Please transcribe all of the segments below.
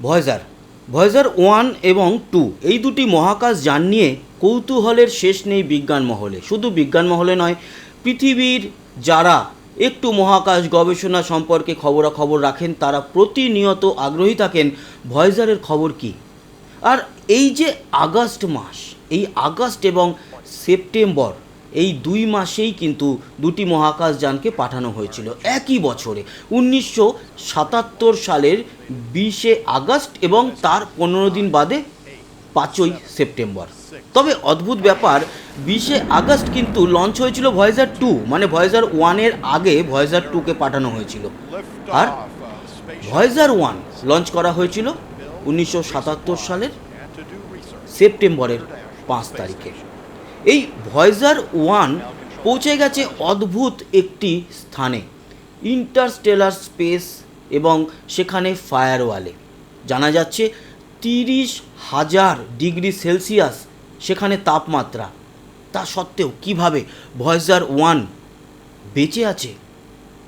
Voyager Voyager one এবং two. এই দুটি মহাকাশ যান নিয়ে কৌতূহলের শেষ নেই বিজ্ঞান মহলে শুধু বিজ্ঞান মহলে নয়, পৃথিবীর যারা একটু মহাকাশ গবেষণা সম্পর্কে খবরাখবর রাখেন, তারা প্রতিনিয়ত আগ্রহী থাকেন, ভয়েজারের খবর কী? আর এই যে আগস্ট মাস, এই আগস্ট এবং সেপ্টেম্বর এই দুই মাসেই কিন্তু দুটি মহাকাশযানকে পাঠানো হয়েছিল। একই বছরে, উনিশশো সাতাত্তর সালের বিশে আগস্ট এবং তার পনেরো দিন বাদে পাঁচই সেপ্টেম্বর। তবে অদ্ভুত ব্যাপার, বিশে আগস্ট কিন্তু লঞ্চ হয়েছিল ভয়েজার টু মানে ভয়েজার ওয়ানের আগে ভয়েজার টুকে পাঠানো হয়েছিল। আর ভয়েজার ওয়ান লঞ্চ করা হয়েছিল উনিশশো সাতাত্তর সালের সেপ্টেম্বরের পাঁচ তারিখে। এই ভয়েজার ওয়ান পৌঁছে গেছে অদ্ভুত একটি স্থানে ইন্টারস্টেলার স্পেস এবং সেখানে ফায়ারওয়ালে জানা যাচ্ছে তিরিশ হাজার ডিগ্রি সেলসিয়াস সেখানে তাপমাত্রা। তা সত্ত্বেও কীভাবে ভয়েজার ওয়ান বেঁচে আছে,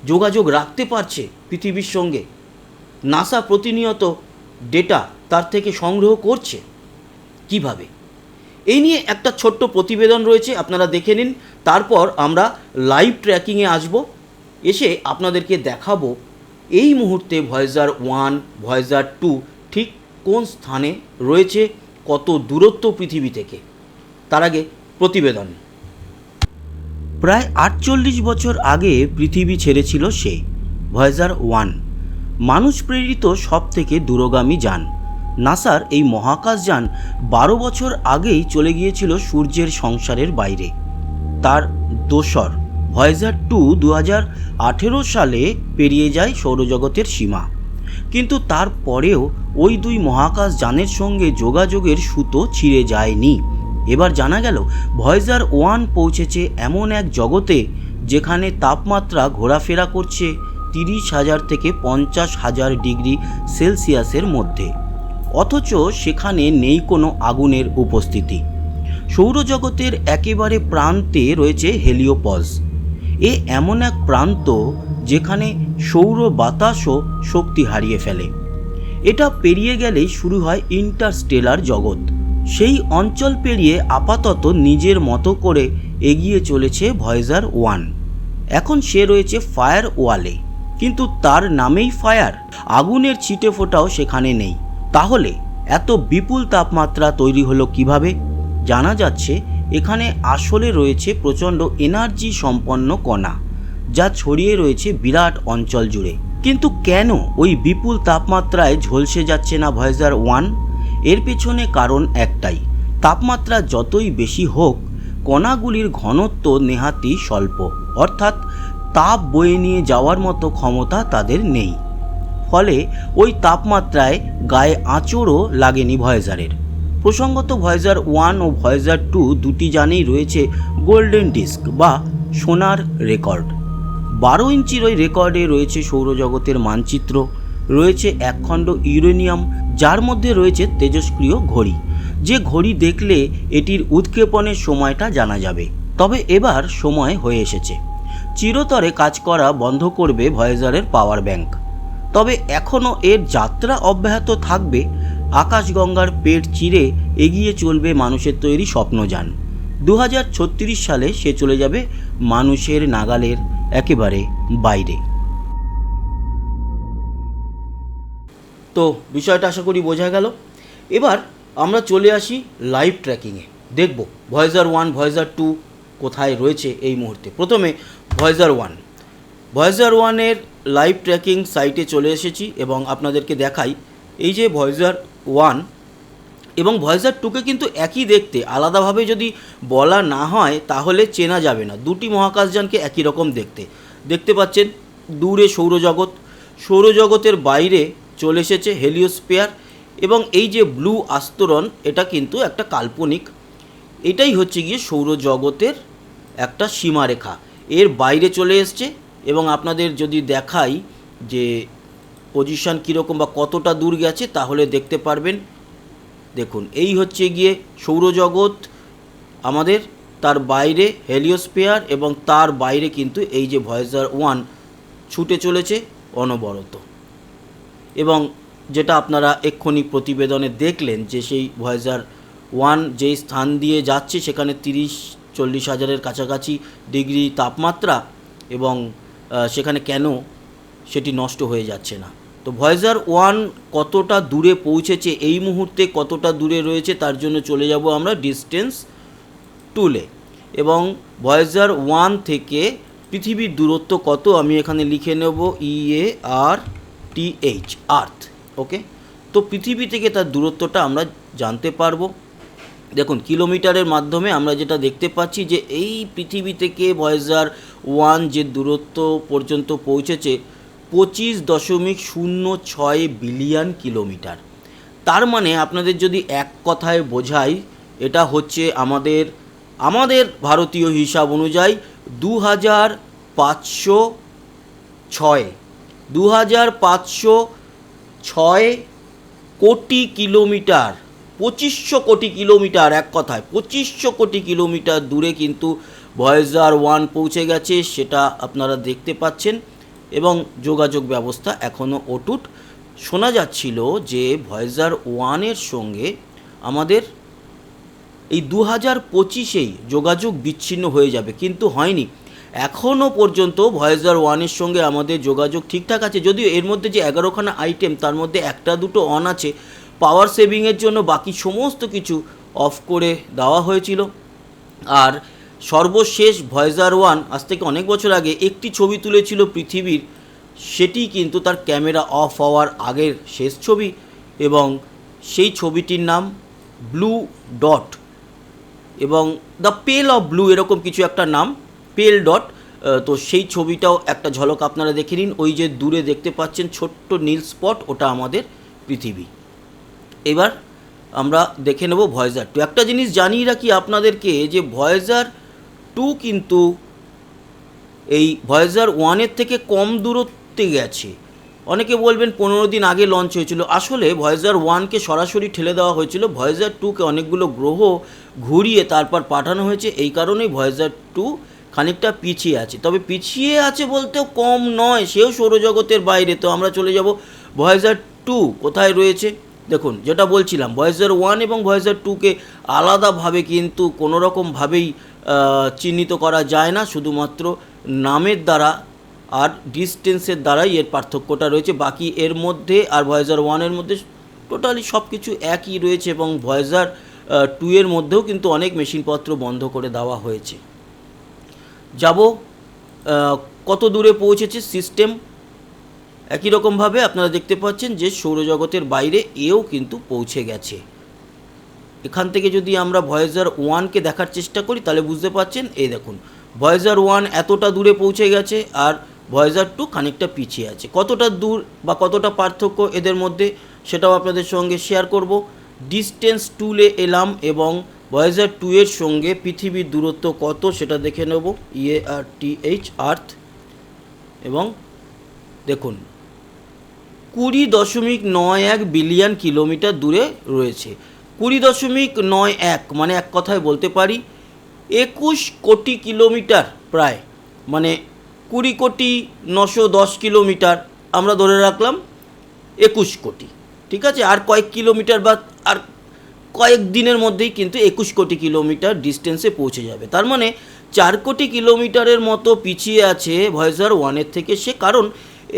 যোগাযোগ রাখতে পারছে পৃথিবীর সঙ্গে? নাসা প্রতিনিয়ত ডেটা তার থেকে সংগ্রহ করছে। কীভাবে? এই নিয়ে একটা ছোট্ট প্রতিবেদন রয়েছে, আপনারা দেখে নিন। তারপর আমরা লাইভ ট্র্যাকিংয়ে আসব। এসে আপনাদেরকে দেখাবো এই মুহূর্তে ভয়েজার ওয়ান ভয়েজার টু ঠিক কোন স্থানে রয়েছে, কত দূরত্ব পৃথিবী থেকে। তার আগে প্রতিবেদন। প্রায় আটচল্লিশ বছর আগে পৃথিবী ছেড়েছিল সে ভয়েজার ওয়ান মানুষ প্রেরিত সব থেকে দূরগামী যান। নাসার এই মহাকাশযান বারো বছর আগেই চলে গিয়েছিল সূর্যের সংসারের বাইরে। তার দোসর ভয়েজার টু দু সালে পেরিয়ে যায় সৌরজগতের সীমা। কিন্তু তারপরেও ওই দুই মহাকাশ যানের সঙ্গে যোগাযোগের সুতো ছিঁড়ে যায়নি। এবার জানা গেল, ভয়েজার ওয়ান পৌঁছেছে এমন এক জগতে যেখানে তাপমাত্রা ঘোরাফেরা করছে তিরিশ হাজার থেকে পঞ্চাশ হাজার ডিগ্রি সেলসিয়াসের মধ্যে। অথচ সেখানে নেই কোনো আগুনের উপস্থিতি। সৌরজগতের একেবারে প্রান্তে রয়েছে হেলিওপজ এ এমন এক প্রান্ত যেখানে সৌর বাতাসও শক্তি হারিয়ে ফেলে। এটা পেরিয়ে গেলেই শুরু হয় ইন্টারস্টেলার জগৎ। সেই অঞ্চল পেরিয়ে আপাতত নিজের মতো করে এগিয়ে চলেছে ভয়েজার ওয়ান। এখন সে রয়েছে ফায়ার ওয়ালে, কিন্তু তার নামেই ফায়ার। আগুনের ছিটে ফোটাও সেখানে নেই। তাহলে এত বিপুল তাপমাত্রা তৈরি হলো কীভাবে? জানা যাচ্ছে, এখানে আসলে রয়েছে প্রচণ্ড এনার্জি সম্পন্ন কণা, যা ছড়িয়ে রয়েছে বিরাট অঞ্চল জুড়ে। কিন্তু কেন ওই বিপুল তাপমাত্রায় ঝলসে যাচ্ছে না ভয়েজার ওয়ান? এর পেছনে কারণ একটাই, তাপমাত্রা যতই বেশি হোক, কণাগুলির ঘনত্ব নেহাতি স্বল্প। অর্থাৎ তাপ বয়ে নিয়ে যাওয়ার মতো ক্ষমতা তাদের নেই। ফলে ওই তাপমাত্রায় গায়ে আঁচড়ও লাগেনি ভয়েজারের। প্রসঙ্গত ভয়েজার ওয়ান ও ভয়েজার টু দুটি যানেই রয়েছে গোল্ডেন ডিস্ক বা সোনার রেকর্ড। বারো ইঞ্চির ওই রেকর্ডে রয়েছে সৌরজগতের মানচিত্র, রয়েছে একখণ্ড ইউরেনিয়াম, যার মধ্যে রয়েছে তেজস্ক্রিয় ঘড়ি। যে ঘড়ি দেখলে এটির উৎক্ষেপণের সময়টা জানা যাবে। তবে এবার সময় হয়ে এসেছে। চিরতরে কাজ করা বন্ধ করবে ভয়েজারের পাওয়ার ব্যাংক। তবে এখনও এর যাত্রা অব্যাহত থাকবে। আকাশগঙ্গার পেট চিরে এগিয়ে চলবে মানুষের তৈরি স্বপ্নযান। দু হাজার ছত্রিশ সালে সে চলে যাবে মানুষের নাগালের একেবারে বাইরে। তো বিষয়টা আশা করি বোঝা গেল। এবার আমরা চলে আসি লাইভ ট্র্যাকিংয়ে দেখব ভয়েজার ওয়ান ভয়েজার টু কোথায় রয়েছে এই মুহূর্তে। প্রথমে ভয়েজার ওয়ান ভয়েজার ওয়ানের লাইভ ট্র্যাকিং সাইটে চলে এসেছি এবং আপনাদেরকে দেখাই, এই যে ভয়েজার ওয়ান এবং ভয়েজার টুকে কিন্তু একই দেখতে, আলাদাভাবে যদি বলা না হয় তাহলে চেনা যাবে না। দুটি মহাকাশযানকে একই রকম দেখতে। দেখতে পাচ্ছেন দূরে সৌরজগৎ। সৌরজগতের বাইরে চলে এসেছে হেলিওস্পিয়ার এবং এই যে ব্লু আস্তরণ, এটা কিন্তু একটা কাল্পনিক। এটাই হচ্ছে গিয়ে সৌরজগতের একটা সীমারেখা। এর বাইরে চলে এসছে এবং আপনাদের যদি দেখাই যে পজিশন কীরকম বা কতটা দূর গেছে, তাহলে দেখতে পারবেন। দেখুন, এই হচ্ছে গিয়ে সৌরজগৎ আমাদের, তার বাইরে হেলিওস্পিয়ার এবং তার বাইরে কিন্তু এই যে ভয়েজার ওয়ান ছুটে চলেছে অনবরত। এবং যেটা আপনারা এক্ষুনি প্রতিবেদনে দেখলেন যে সেই ভয়েজার ওয়ান যেই স্থান দিয়ে যাচ্ছে, সেখানে তিরিশ, চল্লিশ হাজারের কাছাকাছি ডিগ্রি তাপমাত্রা এবং সেখানে কেন সেটি নষ্ট হয়ে যাচ্ছে না? তো ভয়েজার ওয়ান কতটা দূরে পৌঁছেছে এই মুহূর্তে, কতটা দূরে রয়েছে তার জন্য চলে যাব আমরা ডিস্টেন্স টুলে এবং ভয়েজার ওয়ান থেকে পৃথিবীর দূরত্ব কত আমি এখানে লিখে নেব ইএ আর টি এইচ আর্থ ওকে তো পৃথিবী থেকে তার দূরত্বটা আমরা জানতে পারব। দেখুন, কিলোমিটারের মাধ্যমে আমরা যেটা দেখতে পাচ্ছি যে এই পৃথিবী থেকে ভয়েজার ওয়ান যে দূরত্ব পর্যন্ত পৌঁছেছে, পঁচিশ দশমিক শূন্য ছয় বিলিয়ন কিলোমিটার। তার মানে আপনাদের যদি এক কথায় বোঝাই, এটা হচ্ছে আমাদের আমাদের ভারতীয় হিসাব অনুযায়ী দু হাজার পাঁচশো ছয় দু হাজার পাঁচশো ছয় কোটি কিলোমিটার। পঁচিশশো কোটি কিলোমিটার, এক কথায়, পঁচিশশো কোটি কিলোমিটার দূরে কিন্তু ভয়েজার ওয়ান পৌঁছে গেছে, সেটা আপনারা দেখতে পাচ্ছেন। এবং যোগাযোগ ব্যবস্থা এখনও অটুট। শোনা যাচ্ছিল যে ভয়েজার ওয়ানের সঙ্গে আমাদের এই দু হাজার পঁচিশেই যোগাযোগ বিচ্ছিন্ন হয়ে যাবে, কিন্তু হয়নি। এখনও পর্যন্ত ভয়েজার ওয়ানের সঙ্গে আমাদের যোগাযোগ ঠিকঠাক আছে, যদিও এর মধ্যে যে এগারোখানা আইটেম তার মধ্যে একটা দুটো অন আছে। পাওয়ার সেভিংয়ের জন্য বাকি সমস্ত কিছু অফ করে দেওয়া হয়েছিল। আর সর্বশেষ ভয়েজার ওয়ান আজ থেকে অনেক বছর আগে একটি ছবি তুলেছিল পৃথিবীর, সেটি কিন্তু তার ক্যামেরা অফ হওয়ার আগের শেষ ছবি এবং সেই ছবিটির নাম ব্লু ডট এবং দ্য পেল অফ ব্লু এরকম কিছু একটা নাম পেল ডট তো সেই ছবিটাও একটা ঝলক আপনারা দেখে নিন। ওই যে দূরে দেখতে পাচ্ছেন ছোট্ট নীল স্পট ওটা আমাদের পৃথিবী। এবার আমরা দেখে নেব ভয়েজার। টু একটা জিনিস জানিয়ে রাখি আপনাদেরকে যে ভয়েজার টু কিন্তু এই ভয়েজার ওয়ানের থেকে কম দূরত্বে গেছে। অনেকে বলবেন পনেরো দিন আগে লঞ্চ হয়েছিল। আসলে ভয়েজার ওয়ানকে সরাসরি ঠেলে দেওয়া হয়েছিল। ভয়েজার টুকে অনেকগুলো গ্রহ ঘুরিয়ে তারপর পাঠানো হয়েছে। এই কারণেই ভয়েজার টু খানিকটা পিছিয়ে আছে। তবে পিছিয়ে আছে বলতেও কম নয়, সেও সৌরজগতের বাইরে। তো আমরা চলে যাব ভয়েজার টু, কোথায় রয়েছে? দেখুন, যেটা বলছিলাম ভয়েজার ওয়ান এবং ভয়েজার টুকে আলাদাভাবে কিন্তু কোনো রকমভাবেই চিহ্নিত করা যায় না। শুধুমাত্র নামের দ্বারা আর ডিস্টেন্সের দ্বারাই এর পার্থক্যটা রয়েছে। বাকি এর মধ্যে আর ভয়েজার ওয়ানের মধ্যে টোটালি সব কিছু একই রয়েছে এবং ভয়েজার টু এর মধ্যেও কিন্তু অনেক মেশিনপত্র বন্ধ করে দেওয়া হয়েছে। যাব কত দূরে পৌঁছেছে? সিস্টেম একই রকমভাবে আপনারা দেখতে পাচ্ছেন যে সৌরজগতের বাইরে এও কিন্তু পৌঁছে গেছে। এখান থেকে যদি আমরা ভয়েজার ওয়ানকে দেখার চেষ্টা করি, তাহলে বুঝতে পারছেন এই দেখুন ভয়েজার ওয়ান এতটা দূরে পৌঁছে গেছে আর ভয়েজার টু খানিকটা পিছিয়ে আছে। কতটা দূর বা কতটা পার্থক্য এদের মধ্যে, সেটাও আপনাদের সঙ্গে শেয়ার করব। ডিস্টেন্স টুলে এলাম এবং ভয়েজার টু এর সঙ্গে পৃথিবীর দূরত্ব কত সেটা দেখে নেব। ইএ আর টি এইচ আর্থ এবং দেখুন কুড়ি দশমিক নয় এক বিলিয়ন কিলোমিটার দূরে রয়েছে। কুড়ি দশমিক নয় এক মানে এক কথায় বলতে পারি, একুশ কোটি কিলোমিটার প্রায় মানে কুড়ি কোটি নশো দশ কিলোমিটার আমরা ধরে রাখলাম একুশ কোটি, ঠিক আছে? আর কয়েক কিলোমিটার বা আর কয়েক দিনের মধ্যেই কিন্তু একুশ কোটি কিলোমিটার ডিস্টেন্সে পৌঁছে যাবে। তার মানে চার কোটি কিলোমিটারের মতো পিছিয়ে আছে ভয়েজার ওয়ানের থেকে সে। কারণ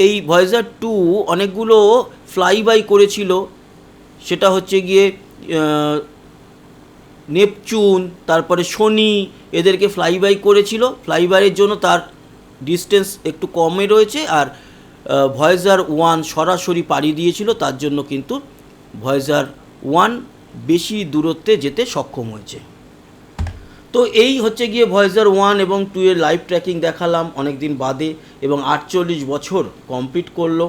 এই ভয়েজার টু অনেকগুলো ফ্লাই বাই করেছিল। সেটা হচ্ছে গিয়ে নেপচুন, তারপরে শনি, এদেরকে ফ্লাই ফ্লাইবাই করেছিল ফ্লাইবাইয়ের জন্য তার ডিস্টেন্স একটু কমে রয়েছে আর ভয়েজার ওয়ান সরাসরি পাড়ি দিয়েছিল। তার জন্য কিন্তু ভয়েজার ওয়ান বেশি দূরত্বে যেতে সক্ষম হয়েছে। তো এই হচ্ছে গিয়ে ভয়েজার ওয়ান এবং টু এর লাইভ ট্র্যাকিং দেখালাম অনেক দিন বাদে এবং আটচল্লিশ বছর কমপ্লিট করল।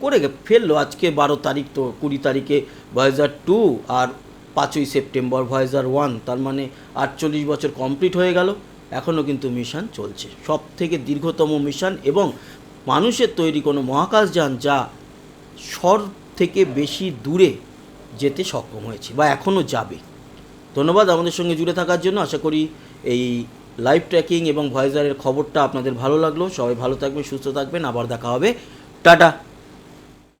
করে ফেলল আজকে বারো তারিখ তো কুড়ি তারিখে ভয়েজার টু আর পাঁচই সেপ্টেম্বর ভয়েজার ওয়ান তার মানে আটচল্লিশ বছর কমপ্লিট হয়ে গেল। এখনও কিন্তু মিশন চলছে। সব থেকে দীর্ঘতম মিশন এবং মানুষের তৈরি কোনো মহাকাশযান যা সর থেকে বেশি দূরে যেতে সক্ষম হয়েছে বা এখনও যাবে। ধন্যবাদ আমাদের সঙ্গে জুড়ে থাকার জন্য। আশা করি এই লাইভ ট্র্যাকিং এবং ভয়েজারের খবরটা আপনাদের ভালো লাগল। সবাই ভালো থাকবেন, সুস্থ থাকবেন। আবার দেখা হবে। টাটা!